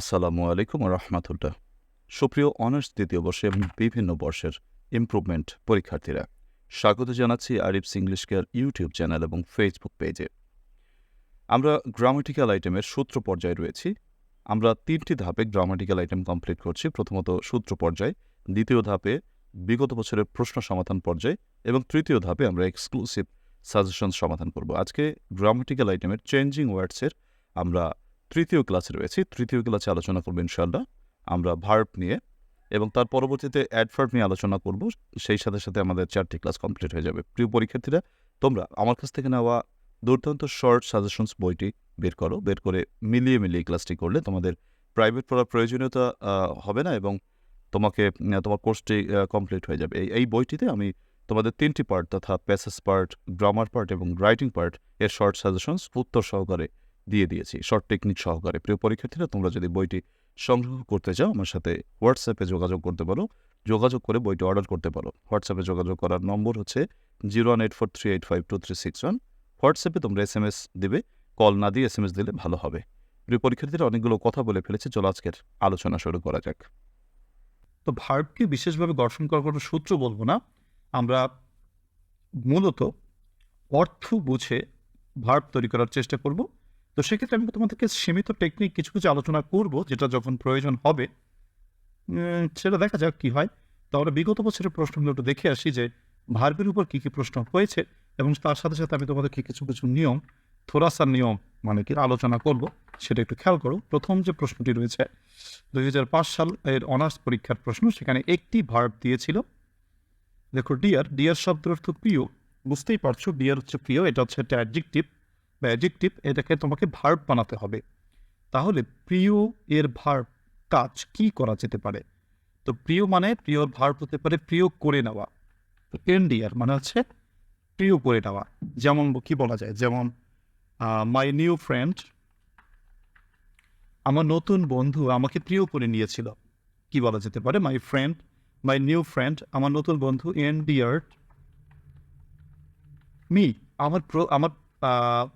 আসসালামু আলাইকুম রহমতুল্লাহ। সুপ্রিয় অনার্স দ্বিতীয় বর্ষে এবং বিভিন্ন বর্ষের ইমপ্রুভমেন্ট পরীক্ষার্থীরা, স্বাগত জানাচ্ছি Arif's English care YouTube channel এবং ফেসবুক পেজে আমরা গ্রামাটিক্যাল আইটেমের সূত্র পর্যায়ে রয়েছি। আমরা তিনটি ধাপে গ্রামাটিক্যাল আইটেম কমপ্লিট করছি। প্রথমত সূত্র পর্যায়, দ্বিতীয় ধাপে বিগত বছরের প্রশ্ন সমাধান পর্যায়ে এবং তৃতীয় ধাপে আমরা এক্সক্লুসিভ সাজেশন সমাধান করব। আজকে গ্রামাটিক্যাল আইটেমের চেঞ্জিং ওয়ার্ডসের আমরা তৃতীয় ক্লাসে রয়েছি। তৃতীয় ক্লাসে আলোচনা করব ইনশাল্লাহ আমরা ভার্ব নিয়ে এবং তার পরবর্তীতে অ্যাডভার্ব নিয়ে আলোচনা করব। সেই সাথে সাথে আমাদের চারটি ক্লাস কমপ্লিট হয়ে যাবে। প্রিয় পরীক্ষার্থীরা, তোমরা আমার কাছ থেকে নেওয়া দুর্দান্ত শর্ট সাজেশনস বইটি বের করো। বের করে মিলিয়ে মিলিয়ে ক্লাসটি করলে তোমাদের প্রাইভেট পড়ার প্রয়োজনীয়তা হবে না এবং তোমাকে তোমার কোর্সটি কমপ্লিট হয়ে যাবে। এই এই বইটিতে আমি তোমাদের তিনটি পার্ট তথা প্যাসেজ পার্ট, গ্রামার পার্ট এবং রাইটিং পার্ট এর শর্ট সাজেশনস উত্তর সহকারে দিয়ে দিয়েছি। শর্ট টেকনিক সহকারে। প্রিয় পরীক্ষার্থীরা, তোমরা যদি বইটি সংগ্রহ করতে চাও, আমার সাথে হোয়াটসঅ্যাপে যোগাযোগ করতে পারো। যোগাযোগ করে বইটি অর্ডার করতে পারো। হোয়াটসঅ্যাপে যোগাযোগ করার নম্বর হচ্ছে zero one eight four three eight five two three six one হোয়াটসঅ্যাপে তোমরা এস এম এস দেবে। কল না দিয়ে এস এম এস দিলে ভালো হবে। প্রিয় পরীক্ষার্থীরা, অনেকগুলো কথা বলে ফেলেছে। চলো আজকের আলোচনা শুরু করা যাক। তো ভার্বকে বিশেষভাবে গঠন করার কোনো সূত্র বলব না। আমরা মূলত অর্থ বুঝে ভার্ব তৈরি করার চেষ্টা করব। তো সেক্ষেত্রে আমি তোমাদেরকে সীমিত টেকনিক কিছু কিছু আলোচনা করব, যেটা যখন প্রয়োজন হবে। সেটা দেখা যাক কি হয়। তাহলে বিগত বছরের প্রশ্নগুলো একটু দেখে আসি যে, ভার্বের উপর কী কী প্রশ্ন হয়েছে এবং তার সাথে সাথে আমি তোমাদেরকে কিছু কিছু নিয়ম থোরাসার নিয়ম মানে কি আলোচনা করব, সেটা একটু খেয়াল করো। প্রথম যে প্রশ্নটি রয়েছে, দুই হাজার পাঁচ সাল এর অনার্স পরীক্ষার প্রশ্ন, সেখানে একটি ভার্ব দিয়েছিল। দেখো, ডিয়ার ডিয়ার শব্দের অর্থ প্রিয়। বুঝতেই পারছ, ডিয়ার হচ্ছে প্রিয়, এটা হচ্ছে একটা অ্যাডজেক্টিভ বা অ্যাডজেক্টিভ এটাকে তোমাকে ভার্ব বানাতে হবে। তাহলে প্রিয় এর ভার্ব কাজ কি করা যেতে পারে? তো প্রিয় মানে প্রিয়র ভার্ব হতে পারে প্রিয় করে নেওয়া। তো এন ডিয়ার মানে হচ্ছে প্রিয় করে নেওয়া। যেমন কি বলা যায়? যেমন মাই নিউ ফ্রেন্ড আমার নতুন বন্ধু আমাকে প্রিয় করে নিয়েছিল। কি বলা যেতে পারে? My friend my new friend আমার নতুন বন্ধু এন ডিয়ার মি আমার আমার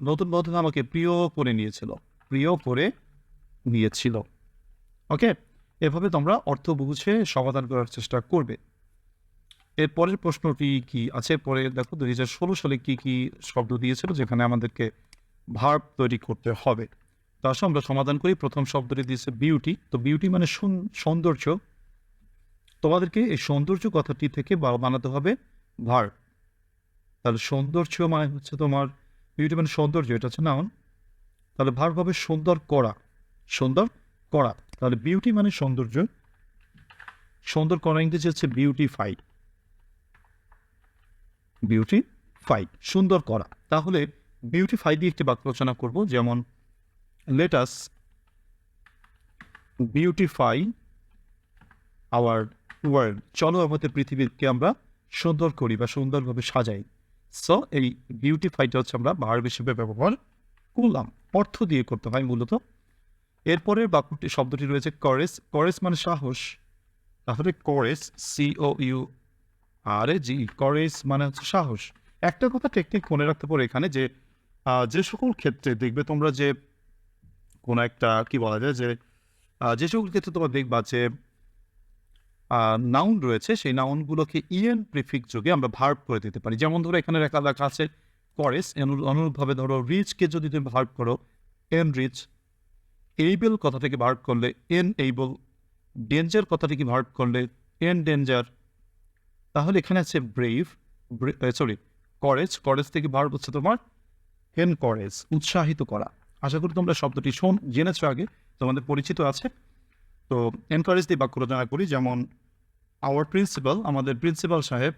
নতুন বন্ধু আমাকে প্রিয় করে নিয়েছিল, প্রিয় করে নিয়েছিল। ওকে? এভাবে তোমরা অর্থ বুঝে সমাধান করার চেষ্টা করবে। এর পরের প্রশ্নটি কি আছে? পরে দেখো, দুই হাজার ষোলো সালে কী কী শব্দ দিয়েছিল যেখানে আমাদেরকে ভার্ব তৈরি করতে হবে। তো আসো, আমরা সমাধান করি। প্রথম শব্দটি দিয়েছে বিউটি তো বিউটি মানে সুন- সৌন্দর্য। তোমাদেরকে এই সৌন্দর্য কথাটি থেকে বানাতে হবে ভার্ব তাহলে সৌন্দর্য মানে হচ্ছে তোমার বিউটি মানে সৌন্দর্য, এটা হচ্ছে নাউন তাহলে ভার্ব হবে সুন্দর করা। সুন্দর করা। তাহলে বিউটি মানে সৌন্দর্য। সুন্দর করা ইংরেজি হচ্ছে বিউটিফাই বিউটিফাই সুন্দর করা। তাহলে বিউটিফাই দিয়ে একটি বাক্য রচনা করব, যেমন লেটাস বিউটিফাই আওয়ার ওয়ার্ল্ড চলো আমাদের পৃথিবীকে আমরা সুন্দর করি বা সুন্দরভাবে সাজাই। সো এই বিউটিফাইটা হচ্ছে আমরা ভার্ব হিসেবে ব্যবহার করলাম। অর্থ দিয়ে করতে হয় মূলত। এরপরে বাক্যটি, শব্দটি রয়েছে করেস। করেস মানে সাহস। তাহলে করেস সিও ইউ আরে জি, করেস মানে হচ্ছে সাহস। একটা কথা টেকনিক মনে রাখতে পারো এখানে যে যে সকল ক্ষেত্রে দেখবে তোমরা যে কোনো একটা, কি বলা যায় যে যে সকল ক্ষেত্রে তোমরা দেখবা যে নাউন রয়েছে, সেই নাউনগুলোকে ইএন প্রিফিক যোগে আমরা ভার্ব করে দিতে পারি। যেমন ধরো এখানে লেখা লেখা আছে করেস অনুরূপভাবে ধরো রিচকে যদি তুমি ভার্ব করো এন রিচ এইবেল কথা থেকে ভার্ব করলে এন এইবল ডেঞ্জার কথাটিকে ভার্ব করলে এন ডেঞ্জার তাহলে এখানে আছে ব্রেভ সরি করেজ করেজ থেকে ভার্ব হচ্ছে তোমার হেন করেজ উৎসাহিত করা। আশা করি তোমরা শব্দটি শোন, জেনেছো আগে, তোমাদের পরিচিত আছে। তো এনকারেজ দিয়ে বাক্য রচনা করি যেমন আওয়ার প্রিন্সিপাল আমাদের প্রিন্সিপাল সাহেব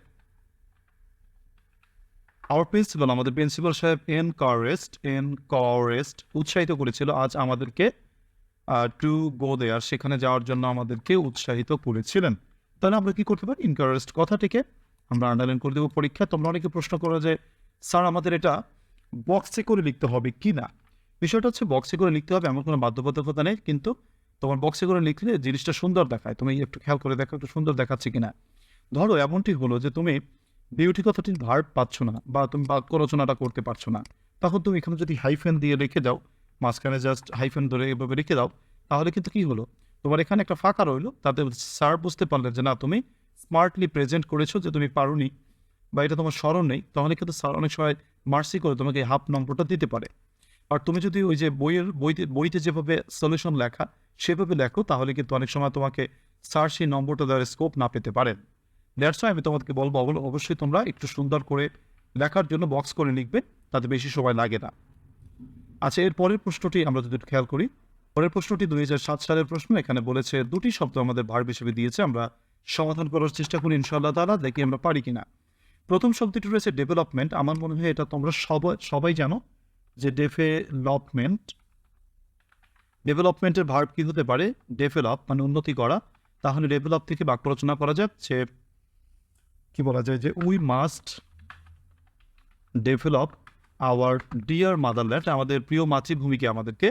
আওয়ার প্রিন্সিপাল আমাদের প্রিন্সিপাল সাহেব এনকারেস্ট এনকারেস্ট উৎসাহিত করেছিল আজ আমাদেরকে টু গো দেয়ার সেখানে যাওয়ার জন্য আমাদেরকে উৎসাহিত করেছিলেন। তাহলে আমরা কি করতে পারি? ইনকারেস্ট কথাটিকে আমরা আন্ডারলাইন করে দেবো পরীক্ষা তোমরা অনেকে প্রশ্ন করো যে, স্যার, আমাদের এটা বক্সে করে লিখতে হবে কি না? বিষয়টা হচ্ছে বক্সে করে লিখতে হবে, এমন কোনো বাধ্যবাধকতা নেই, কিন্তু তোমার বক্সে করে লিখলে জিনিসটা সুন্দর দেখায়। তুমি একটু খেয়াল করে দেখো, একটু সুন্দর দেখাচ্ছে কিনা। ধরো, এমনটি হলো যে তুমি বিউটি কথাটির ভার্ব পাচ্ছ না বা তুমি বাক্য রচনাটা করতে পারছ না। তখন তুমি এখানে যদি হাইফেন দিয়ে রেখে দাও, মাঝখানে জাস্ট হাইফেন ধরে এভাবে রেখে দাও, তাহলে কিন্তু কি হলো? তোমার এখানে একটা ফাঁকা রইল, তাতে স্যার বুঝতে পারলেন যে না, তুমি স্মার্টলি প্রেজেন্ট করেছ যে তুমি পারোনি বা এটা তোমার স্মরণ নেই, তাহলে কিন্তু স্যার অনেক সময় মার্সি করে তোমাকে হাফ নম্বরটা দিতে পারে। আর তুমি যদি ওই যে বইয়ের বইতে বইতে যেভাবে সলিউশন লেখা সেভাবে লেখো, তাহলে কিন্তু অনেক সময় তোমাকে স্যার সেই নম্বরটা দেওয়ার স্কোপ না পেতে পারেন দ্যাটস আমি তোমাদেরকে বলব অবশ্যই তোমরা একটু সুন্দর করে লেখার জন্য বক্স করে লিখবে, তাতে বেশি সময় লাগে না। আচ্ছা এর পরের প্রশ্নটি আমরা যদি খেয়াল করি, পরের প্রশ্নটি দুই সাত সালের প্রশ্ন, এখানে বলেছে, দুটি শব্দ আমাদের ভার্ব হিসেবে দিয়েছে, আমরা সমাধান করার চেষ্টা করি, ইনশাআল্লাহ তালা দেখি আমরা পারি কিনা। প্রথম শব্দটি রয়েছে ডেভেলপমেন্ট আমার মনে হয় এটা তোমরা সবাই সবাই জানো যে ডেভেলপমেন্ট ডেভেলপমেন্টের ভার্ব কী হতে পারে? ডেভেলপ মানে উন্নতি করা। তাহলে ডেভেলপ থেকে বাক্য রচনা করা যাক, যে কি বলা যায় যে we must develop our dear motherland আমাদের প্রিয় মাতৃভূমিকে আমাদেরকে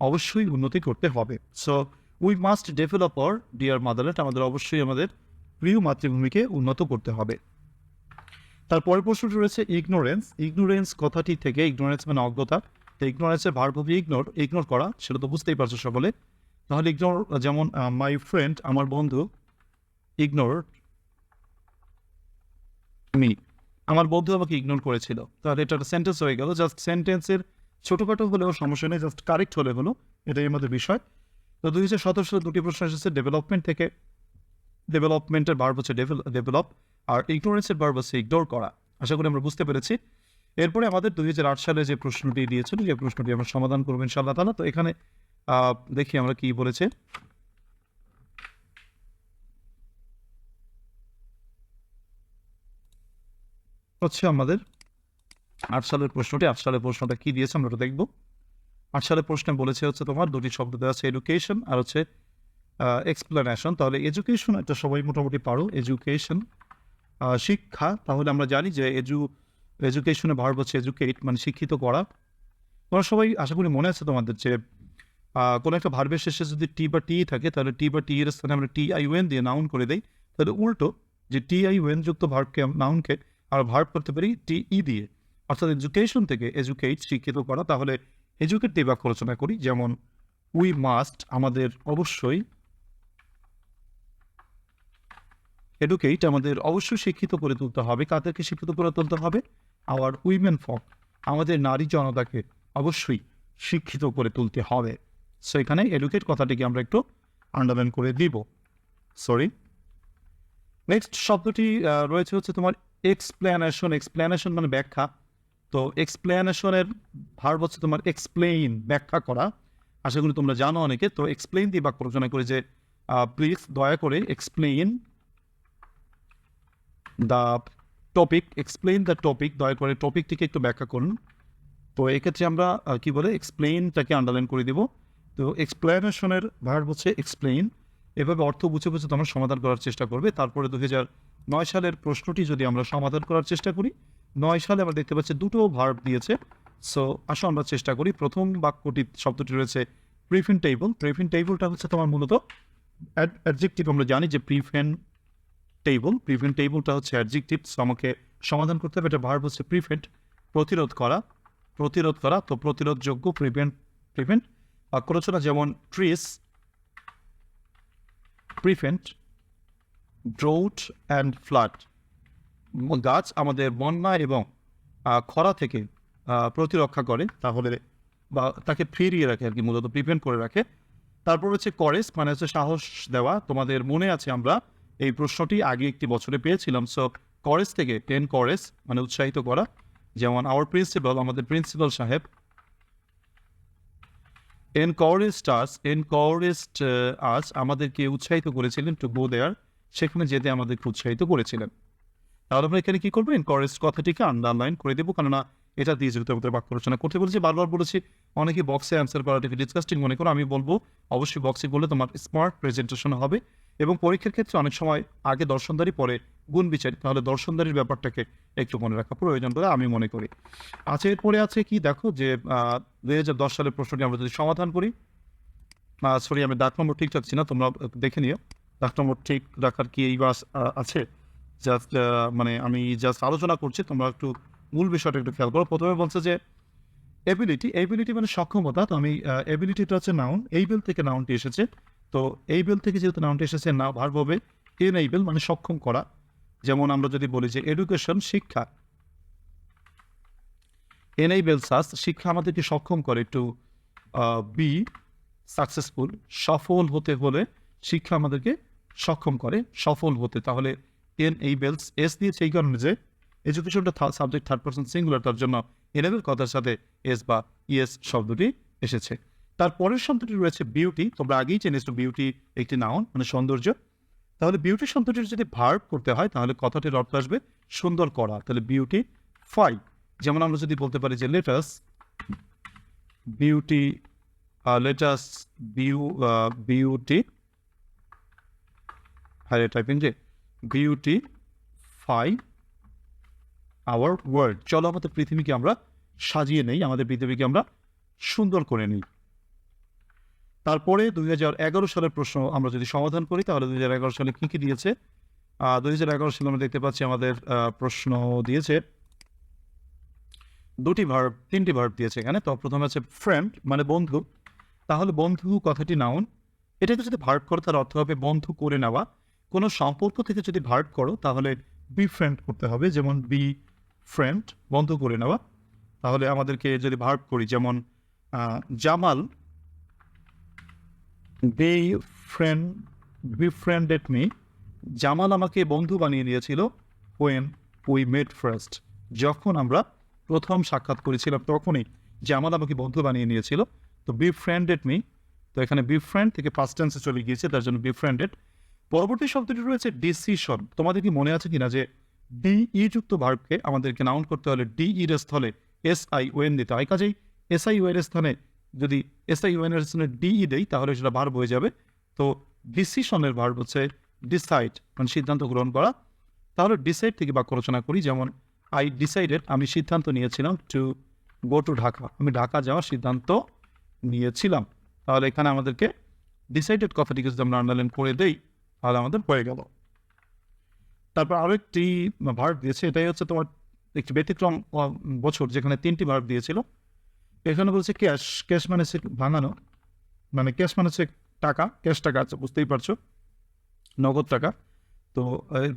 অবশ্যই উন্নতি করতে হবে। So we must develop our dear motherland আমাদের অবশ্যই আমাদের প্রিয় মাতৃভূমিকে উন্নত করতে হবে। তারপরের প্রশ্নটি রয়েছে ইগনোরেন্স ইগনোরেন্স কথাটি থেকে ইগনোরেন্স মানে অজ্ঞতা। তো ইগনোরেন্সের ভার্ব হবে ইগনোর ইগনোর করা, সেটা তো বুঝতেই পারছ সকলে। তাহলে ইগনোর যেমন মাই ফ্রেন্ড আমার বন্ধু ইগনোর মি আমার বন্ধু আমাকে ইগনোর করেছিল। তাহলে এটা একটা সেন্টেন্স হয়ে গেল জাস্ট সেন্টেন্সের ছোটোখাটো হলেও সমস্যা নেই জাস্ট কারেক্ট হলে হলো, এটাই আমাদের বিষয়। তো দুই হাজার সতেরো সালে দুটি প্রশ্ন এসেছে ডেভেলপমেন্ট থেকে। ডেভেলপমেন্টের বার হচ্ছে ডেভেলপ আর ইগনোরেন্সের বার হচ্ছে ইগনোর করা। আশা করি আমরা বুঝতে পেরেছি। এরপরে আমাদের দুই হাজার আট সালে যে প্রশ্নটি দিয়েছিল যে প্রশ্নটি আমরা সমাধান করব ইনশাআল্লাহ তালা তো এখানে দেখি আমরা কি বলেছে। হচ্ছে আমাদের আট সালের প্রশ্নটি, আট সালের প্রশ্নটা কি দিয়েছে আমরা দেখব। আট সালের প্রশ্নে বলেছে হচ্ছে তোমার দুটি শব্দ দেওয়া আছে এডুকেশন আর হচ্ছে এক্সপ্লেনেশন তাহলে এডুকেশন এটা সবাই মোটামুটি পারো এডুকেশন শিক্ষা। তাহলে আমরা জানি যে এজু এডুকেশনে ভার্ব হচ্ছে এডুকেট মানে শিক্ষিত করা। তোমরা সবাই আশা করি মনে আছে তোমাদের যে কোনো একটা ভার্বের শেষে যদি টি বা টি থাকে, তাহলে টি বা টি এর স্থানে আমরা টি আই ওয়েন দিয়ে নাউন করে দেই। তাহলে উল্টো যে টি আই ওয়েন যুক্ত ভার্বকে নাউনকে আমরা ভার্ব করতে পারি টি ই দিয়ে। অর্থাৎ এডুকেশন থেকে এডুকেট শিক্ষিত করা। তাহলে এডুকেট দিয়ে বাক্য রচনা করি, যেমন উই মাস্ট আমাদের অবশ্যই। এডুকেট আমাদের অবশ্যই শিক্ষিত করে তুলতে হবে। কাদেরকে শিক্ষিত করে তুলতে হবে? আওয়ার উইমেন ফক আমাদের নারী জনতাকে অবশ্যই শিক্ষিত করে তুলতে হবে। সো এখানে এডুকেট কথাটিকে আমরা একটু আন্ডারলাইন করে দিব। সরি নেক্সট শব্দটি রয়েছে হচ্ছে তোমার এক্সপ্লেনেশন এক্সপ্লেনেশন মানে ব্যাখ্যা। তো এক্সপ্লেনেশনের ভার্ব হচ্ছে তোমার এক্সপ্লেইন ব্যাখ্যা করা। আশা করি তোমরা জানো অনেকে। তো এক্সপ্লেইন দিয়ে বাক্য রচনা করে যে প্লিজ দয়া করে explain the topic explain the topic দয়া করে টপিকটিকে একটু ব্যাখ্যা করুন। তো এক্ষেত্রে আমরা কি বলে এক্সপ্লেনটাকে আন্ডারলাইন করে দিব। তো এক্সপ্লেনেশনের ভার্ব হচ্ছে এক্সপ্লেইন এভাবে অর্থ বুঝে বুঝে তোমরা সমাধান করার চেষ্টা করবে। তারপরে দু নয় সালের প্রশ্নটি যদি আমরা সমাধান করার চেষ্টা করি, নয় সালে আমরা দেখতে পাচ্ছি দুটো ভার্ব দিয়েছে। সো আসো আমরা চেষ্টা করি। প্রথম বাক্যটি, শব্দটি রয়েছে প্রিফেন টেবল প্রিফেন টেবলটা হচ্ছে তোমার মূলত অ্যাডজেক্টিভ আমরা জানি যে প্রিফেন টেবল প্রিভেন্ট টেবলটা হচ্ছে অ্যাডজেক্টিভ আমাকে সমাধান করতে হবে। এটা ভার্ব হচ্ছে প্রিভেন্ট প্রতিরোধ করা প্রতিরোধ করা, তো প্রতিরোধযোগ্য প্রিভেন্ট প্রিভেন্ট বাক্য রচনা যেমন trees prevent drought and flood গাছ আমাদের বন্যা এবং খরা থেকে প্রতিরক্ষা করে, তাহলে বা তাকে ফিরিয়ে রাখে আর কি মূলত প্রিভেন্ট করে রাখে। তারপর হচ্ছে করেস মানে হচ্ছে সাহস দেওয়া। তোমাদের মনে আছে আমরা এই প্রশ্নটি আগে একটি বছরে পেয়েছিলাম। সো করেজ থেকে টেন করেজ মানে উৎসাহিত করা। যেমন আওয়ার প্রিন্সিপাল আমাদের প্রিন্সিপাল সাহেব। এনকরেজড আস এনকরেজড আস আমাদেরকে উৎসাহিত করেছিলেন টু গো দেয়ার সেখানে যেতে আমাদেরকে উৎসাহিত করেছিলেন। তাহলে আমরা এখানে কি করব? এনকরেজ কথাটিকে আন্ডারলাইন করে দেবো, কেননা এটা দিয়ে যেহেতু আমাদের বাক্য রচনা করতে বলেছি, বারবার বলেছি, অনেকে বক্সে অ্যান্সার করাটাকে ডিসকাস্টিং মনে করো, আমি বলব, অবশ্যই বক্সে করলে তোমার স্মার্ট প্রেজেন্টেশন হবে। এবং পরীক্ষার ক্ষেত্রে অনেক সময় আগে দর্শনদারি, পরে গুণ বিচারি তাহলে দর্শনদারির ব্যাপারটাকে একটু মনে রাখা প্রয়োজন বলে আমি মনে করি। আচ্ছা এরপরে আছে কি? দেখো যে দুই হাজার দশ সালের প্রশ্নটি আমরা যদি সমাধান করি সরি, আমি ডাক নম্বর ঠিক রাখছি না, তোমরা দেখে নিও। ডাক নম্বর ঠিক রাখার কি এই বাস আছে? জাস্ট মানে আমি জাস্ট আলোচনা করছি, তোমরা একটু মূল বিষয়টা একটু খেয়াল করো। প্রথমে বলছে যে এবিলিটি এবিলিটি মানে সক্ষমতা। তো আমি এবিলিটিটা হচ্ছে নাউন এইবেল থেকে নাউনটি এসেছে। তো এইবেল থেকে যেহেতু নাউনটি এসেছে না ভার্ব হবে এনএইবেল মানে সক্ষম করা। যেমন আমরা যদি বলি যে এডুকেশন শিক্ষা। এনএইবেল সাস শিক্ষা আমাদেরকে সক্ষম করে টু বি সাকসেসফুল সফল হতে হলে শিক্ষা আমাদেরকে সক্ষম করে, সফল হতে। তাহলে এন এই বেলস এস দিয়ে এই কারণে যে এডুকেশনটা third subject third person singular তার জন্য এনেবেল কথার সাথে এস বা ইএস শব্দটি এসেছে। তারপরের শব্দটি রয়েছে বিউটি। তোমরা আগেই জেনেছো বিউটি একটি নাউন মানে সৌন্দর্য। তাহলে বিউটি শব্দটির যদি ভার্ব করতে হয়, তাহলে কথাটির অর্থ আসবে সুন্দর করা। তাহলে বিউটি ফাই যেমন আমরা যদি বলতে পারি যে let us beauty let us beau beauty high typing যে বিউটি ফাই আওয়ার ওয়ার্ল্ড চলো আমাদের পৃথিবীকে আমরা সাজিয়ে নেই, আমাদের পৃথিবীকে আমরা সুন্দর করে নিই। তারপরে দুই হাজার এগারো সালের প্রশ্ন আমরা যদি সমাধান করি, তাহলে দুই হাজার এগারো সালে কী কী দিয়েছে? দুই হাজার এগারো সালে আমরা দেখতে পাচ্ছি আমাদের প্রশ্ন দিয়েছে, দুটি ভার্ব তিনটি ভার্ব দিয়েছে এখানে। তো প্রথমে আছে ফ্রেন্ড মানে বন্ধু। তাহলে বন্ধু কথাটি নাউন এটাকে যদি ভার্ব করো, তার অর্থ হবে বন্ধু করে নেওয়া। কোনো সম্পর্ক থেকে যদি ভার্ব করো, তাহলে বি ফ্রেন্ড করতে হবে, যেমন বি ফ্রেন্ড বন্ধু করে নেওয়া। তাহলে আমাদেরকে যদি ভার্ব করি, যেমন Jamal befriend befriended me Jamal আমাকে বন্ধু বানিয়ে নিয়েছিল ওয়েন উই মেড ফার্স্ট যখন আমরা প্রথম সাক্ষাৎ করেছিলাম তখনই জামাল আমাকে বন্ধু বানিয়ে নিয়েছিল। তো বি ফ্রেন্ডেড মি তো এখানে বি ফ্রেন্ড থেকে ফার্স্ট টেন্সে চলে গিয়েছে, তার জন্য বি ফ্রেন্ডেড পরবর্তী শব্দটি রয়েছে ডিসিশন তোমাদের কি মনে আছে কিনা যে ডি ই যুক্ত ভার্বকে আমাদেরকে নাউন করতে হলে ডি ইর স্থলে এস আই ওয়েন দিতে হয়। কাজেই এস আই ওয়েন স্থানে যদি এস আই ওয়েন এর স্থানে ডি দেই, তাহলে সেটা ভার্ব হয়ে যাবে। তো ডিসিশনের ভার্ব হচ্ছে ডিসাইড মানে সিদ্ধান্ত গ্রহণ করা। তাহলে ডিসাইড থেকে বাক্য রচনা করি, যেমন আই ডিসাইডেড আমি সিদ্ধান্ত নিয়েছিলাম টু গো টু ঢাকা আমি ঢাকা যাওয়ার সিদ্ধান্ত নিয়েছিলাম। তাহলে এখানে আমাদেরকে ডিসাইডেড কথাটিকে যদি আমরা আন্ডারলাইন করে দেই, তাহলে আমাদের হয়ে গেল। তারপর আরও একটি ভার্ব দিয়েছে, এটাই হচ্ছে তোমার একটি ব্যতিক্রম বছর, যেখানে তিনটি ভার্ব দিয়েছিল। এখানে বলছে ক্যাশ ক্যাশ মানে হচ্ছে ভাঙানো মানে ক্যাশ মানে হচ্ছে টাকা ক্যাশ টাকা আছে, বুঝতেই পারছ? নগদ টাকা। তো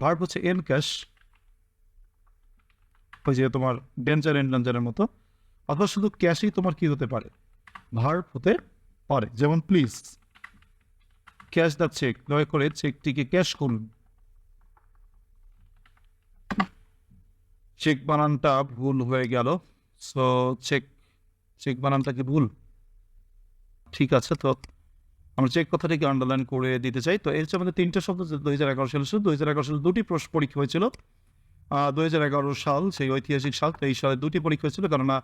ভার্ব হচ্ছে এন ক্যাশ ওই যে তোমার ডেঞ্জার এন ডেঞ্জারের মতো। অথবা শুধু ক্যাশই তোমার কি হতে পারে? ভার্ব হতে পারে, যেমন প্লিজ ক্যাশ দ্য চেক দয়া করে চেকটিকে ক্যাশ করুন। চেক বানানটা ভুল হয়ে গেল সো চেক চেক বানানটা কি ভুল। ঠিক আছে, তো আমরা চেক কথাটিকে আন্ডারলাইন করে দিতে চাই, তো এর হচ্ছে আমাদের তিনটে শব্দ দুই হাজার এগারো সালে শুধু দুই হাজার এগারো সালে দুটি প্রশ্ন পরীক্ষা হয়েছিল। দুই হাজার এগারো সাল, সেই ঐতিহাসিক সাল এই সালে দুটি পরীক্ষা হয়েছিল, কেননা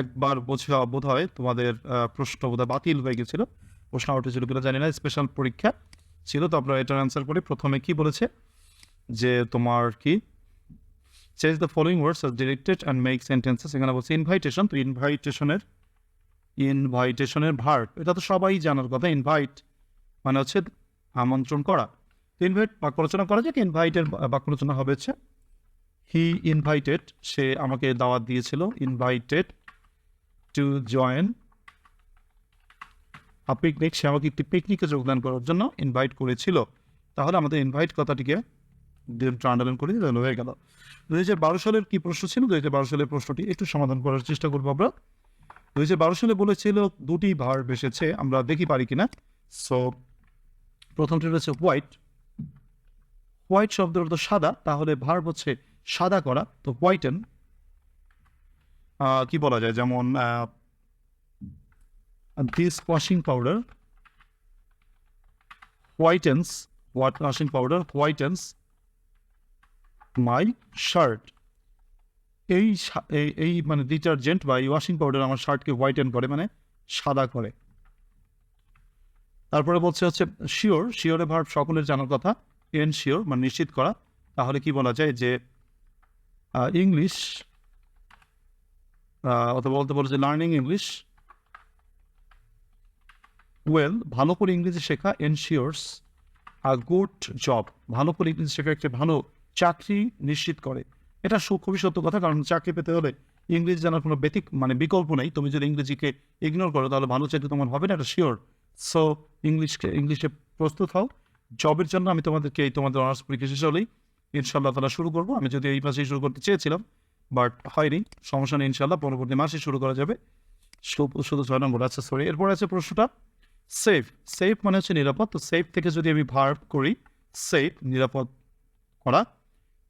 একবার বোঝা বোধ হয় তোমাদের প্রশ্ন বোধ বাতিল হয়ে গেছিল। প্রশ্ন উঠেছিল কিনা জানি না স্পেশাল পরীক্ষা ছিল, তো আমরা এটার অ্যান্সার করি। প্রথমে কি বলেছে? যে তোমার কি? Change the following words are directed and make sentences এখানে বলছে ইনভাইটেশন তো ইনভাইটেশনের ইনভাইটেশনের ভার্ব এটা তো সবাই জানার কথা ইনভাইট মানে হচ্ছে আমন্ত্রণ করা। ইনভাইট বাক্য রচনা করা যাক ইনভাইটের বাক্য রচনা হবে হচ্ছে হি ইনভাইটেড সে আমাকে দাওয়াত দিয়েছিল invited to join a picnic সে আমাকে একটি পিকনিকে যোগদান করার জন্য ইনভাইট করেছিল। তাহলে আমাদের ইনভাইট কথাটিকে আন্ডারলাইন করে দিতে হয়ে গেল। দু হাজার বারো সালের কি প্রশ্ন ছিল? দু হাজার বারো সালের প্রশ্নটি একটু সমাধান করার চেষ্টা করব আমরা। দু হাজার বারো সালে বলেছিল দুটি ভার্ব এসেছে আমরা দেখি পারি কিনা। সো প্রথমটি রয়েছে হোয়াইট হোয়াইট শব্দের অর্থ সাদা, তাহলে ভার্ব হচ্ছে সাদা করা, তো হোয়াইটেন কি বলা যায়? যেমন this washing powder whitens washing powder whitens my shirt এই এই- মানে ডিটারজেন্ট বা এই ওয়াশিং পাউডার আমার শার্টকে হোয়াইটেন করে মানে সাদা করে। তারপরে বলছে হচ্ছে শিওর শিওরে ভার্ব সকলের জানার কথা এন শিওর মানে নিশ্চিত করা। তাহলে কি বলা যায় যে ইংলিশ অথবা বলতে বলে যে লার্নিং ইংলিশ ওয়েল ভালো করে ইংরেজি শেখা এনশিওর্স আ গুড জব ভালো করে ইংরেজি শেখা, একটা ভালো চাকরি নিশ্চিত করে। এটা খুবই সত্য কথা, কারণ চাকরি পেতে হলে ইংরেজি জানার কোনো ব্যতিক মানে বিকল্প নেই। তুমি যদি ইংরেজিকে ইগনোর করো, তাহলে ভালো চাকরি তোমার হবে না, এটা শিওর সো ইংলিশকে ইংলিশে প্রস্তুত হও। জবের জন্য আমি তোমাদেরকে এই, তোমাদের অনার্স পরীক্ষা শেষ হলেই ইনশাল্লাহ তালা শুরু করব। আমি যদি এই মাসেই শুরু করতে চেয়েছিলাম বাট হয়নি, সমস্যা নেই ইনশাল্লাহ পরবর্তী মাসে শুরু করা যাবে। শুধু- ছয় নম্বর আচ্ছা সরি এরপর আছে প্রশ্নটা। সেফ সেফ মানে হচ্ছে নিরাপদ। তো সেফ থেকে যদি আমি ভার্ব করি সেফ নিরাপদ করা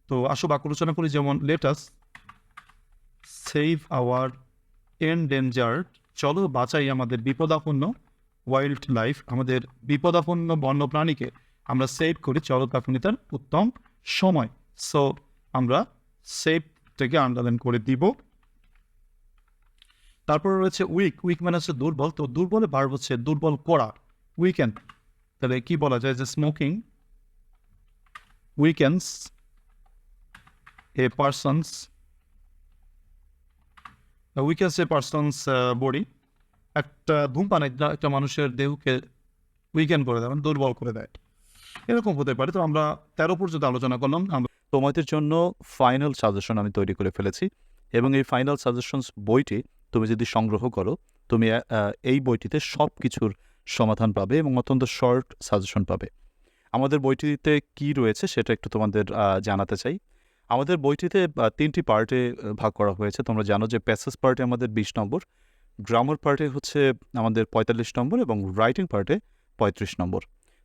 তো আসো রচনা করি, যেমন লেটাস সেভ আওয়ার এনডেঞ্জার চলো বাঁচাই আমাদের বিপদাপন্ন ওয়াইল্ড লাইফ আমাদের বিপদাপন্ন বন্যপ্রাণীকে আমরা সেভ করি, চলো তখনই তার উত্তম সময়। সো আমরা সেভ থেকে আন্ডারলাইন করে দিব। তারপর রয়েছে উইক উইক মানে হচ্ছে দুর্বল, তো দুর্বলে বার হচ্ছে দুর্বল করা উইকেন্ড তাহলে কি বলা যায়? যে smoking weakens a persons weakens a persons body একটা ধূমপান একটা মানুষের দেহকে উইকেন্ড করে দেয় মানে দুর্বল করে দেয়। এরকম হতে পারে। তো আমরা তেরো পর্যন্ত আলোচনা করলাম। তোমাদের জন্য ফাইনাল সাজেশন আমি তৈরি করে ফেলেছি। এবং এই ফাইনাল সাজেশনস বইটি তুমি যদি সংগ্রহ করো, তুমি এই বইটিতে সব কিছুর সমাধান পাবে এবং অত্যন্ত শর্ট সাজেশন পাবে। আমাদের বইটিতে কি রয়েছে সেটা একটু তোমাদের জানাতে চাই। আমাদের বইটিতে তিনটি পার্টে ভাগ করা হয়েছে। তোমরা জানো যে প্যাসেজ পার্টে আমাদের বিশ নম্বর, গ্রামার পার্টে হচ্ছে আমাদের পঁয়তাল্লিশ নম্বর এবং রাইটিং পার্টে পঁয়ত্রিশ নম্বর।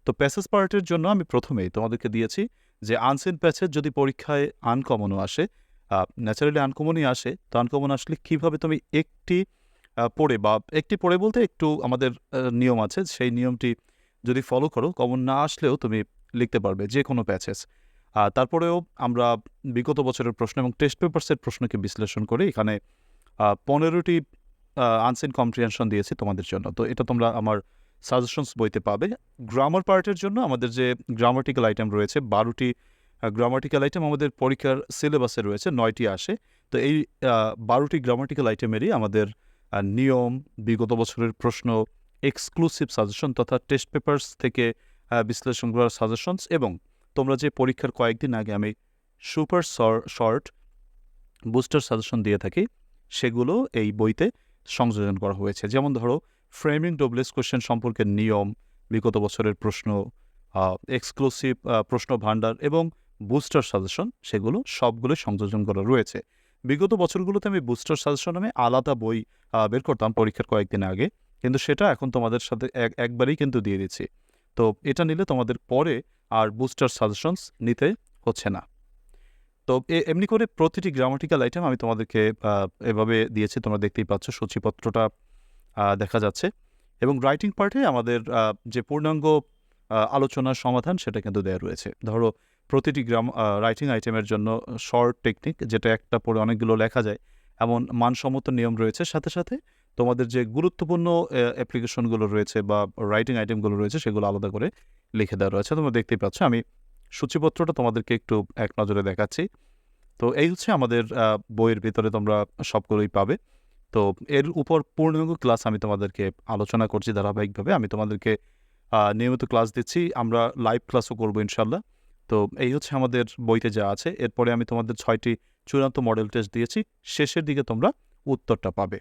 তো প্যাসেজ পার্টের জন্য আমি প্রথমেই তোমাদেরকে দিয়েছি যে আনসেন প্যাচের যদি পরীক্ষায় আনকমনও আসে ন্যাচারালি আনকমনই আসে, তো আনকমন আসলে কীভাবে তুমি একটি পড়ে বা একটি পড়ে বলতে একটু আমাদের নিয়ম আছে। সেই নিয়মটি যদি ফলো করো, কমন না আসলেও তুমি লিখতে পারবে যে কোনো প্যাচেস তারপরেও আমরা বিগত বছরের প্রশ্ন এবং টেস্ট পেপার্সের প্রশ্নকে বিশ্লেষণ করে এখানে পনেরোটি আনসেন কম্প্রিহেনশন দিয়েছি তোমাদের জন্য। তো এটা তোমরা আমার সাজেশনস বইতে পাবে। গ্রামার পার্টের জন্য আমাদের যে গ্রামাটিক্যাল আইটেম রয়েছে, বারোটি গ্রামাটিক্যাল আইটেম আমাদের পরীক্ষার সিলেবাসে রয়েছে, নয়টি আসে। তো এই বারোটি গ্রামাটিক্যাল আইটেমেরই আমাদের নিয়ম, বিগত বছরের প্রশ্ন এক্সক্লুসিভ সাজেশন তথা টেস্ট পেপার্স থেকে বিশ্লেষণ করার সাজেশনস এবং তোমরা যে পরীক্ষার কয়েকদিন আগে আমি সুপার শর্ট বুস্টার সাজেশন দিয়ে থাকি, সেগুলো এই বইতে সংযোজন করা হয়েছে। যেমন ধরো ফ্রেমিং ডবলেস কোশ্চেন সম্পর্কে নিয়ম, বিগত বছরের প্রশ্ন এক্সক্লুসিভ প্রশ্ন ভাণ্ডার এবং বুস্টার সাজেশন সেগুলো সবগুলো সংযোজন করা রয়েছে। বিগত বছরগুলোতে আমি বুস্টার সাজেশন আমি আলাদা বই বের করতাম পরীক্ষার কয়েকদিন আগে। কিন্তু সেটা এখন তোমাদের সাথে এক- একবারেই কিন্তু দিয়ে দিচ্ছি। তো এটা নিলে তোমাদের পরে আর বুস্টার সাজেশনস নিতে হচ্ছে না। তো এমনি করে প্রতিটি গ্রামাটিক্যাল আইটেম আমি তোমাদেরকে এভাবে দিয়েছি, তোমরা দেখতেই পাচ্ছ সূচিপত্রটা দেখা যাচ্ছে। এবং রাইটিং পার্টে আমাদের যে পূর্ণাঙ্গ আলোচনার সমাধান সেটা কিন্তু দেওয়া রয়েছে। ধরো, প্রতিটি গ্রাম রাইটিং আইটেমের জন্য শর্ট টেকনিক যেটা একটা পড়ে অনেকগুলো লেখা যায়, এমন মানসম্মত নিয়ম রয়েছে। সাথে সাথে তোমাদের যে গুরুত্বপূর্ণ অ্যাপ্লিকেশনগুলো রয়েছে বা রাইটিং আইটেমগুলো রয়েছে, সেগুলো আলাদা করে লিখে দেওয়া রয়েছে। তোমরা দেখতেই পাচ্ছ, আমি সূচিপত্রটা তোমাদেরকে একটু এক নজরে দেখাচ্ছি। তো এই হচ্ছে আমাদের বইয়ের ভিতরে তোমরা সবগুলোই পাবে। তো এর উপর পূর্ণাঙ্গ ক্লাস আমি তোমাদেরকে আলোচনা করছি ধারাবাহিকভাবে। আমি তোমাদেরকে নিয়মিত ক্লাস দিচ্ছি, আমরা লাইভ ক্লাসও করব ইনশাল্লাহ তো এই হচ্ছে আমাদের বইতে যা আছে। এরপরে আমি তোমাদের ছয়টি চূড়ান্ত মডেল টেস্ট দিয়েছি। শেষের দিকে তোমরা উত্তরটা পাবে।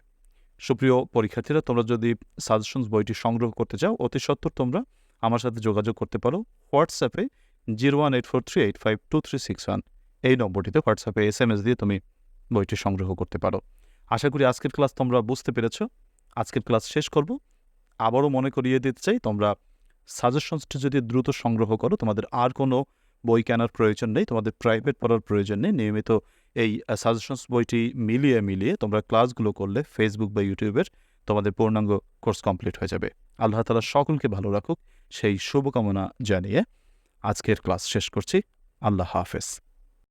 সুপ্রিয় পরীক্ষার্থীরা, তোমরা যদি সাজেশনস বইটি সংগ্রহ করতে চাও, অতি সত্বর তোমরা আমার সাথে যোগাযোগ করতে পারো। হোয়াটসঅ্যাপে zero one eight four three eight five two three six one এই নম্বরটিতে হোয়াটসঅ্যাপে এস এম এস দিয়ে তুমি বইটি সংগ্রহ করতে পারো। আশা করি আজকের ক্লাস তোমরা বুঝতে পেরেছ। আজকের ক্লাস শেষ করব। আবারও মনে করিয়ে দিতে চাই, তোমরা সাজেশনসটি যদি দ্রুত সংগ্রহ করো, তোমাদের আর কোনো বই কেনার প্রয়োজন নেই, তোমাদের প্রাইভেট পড়ার প্রয়োজন নেই। নিয়মিত এই সাজেশনস বইটি মিলিয়ে মিলিয়ে তোমরা ক্লাসগুলো করলে ফেসবুক বা ইউটিউবের তোমাদের পূর্ণাঙ্গ কোর্স কমপ্লিট হয়ে যাবে। আল্লাহ তালা সকলকে ভালো রাখুক। সেই শুভকামনা জানিয়ে আজকের ক্লাস শেষ করছি। আল্লাহ হাফেজ।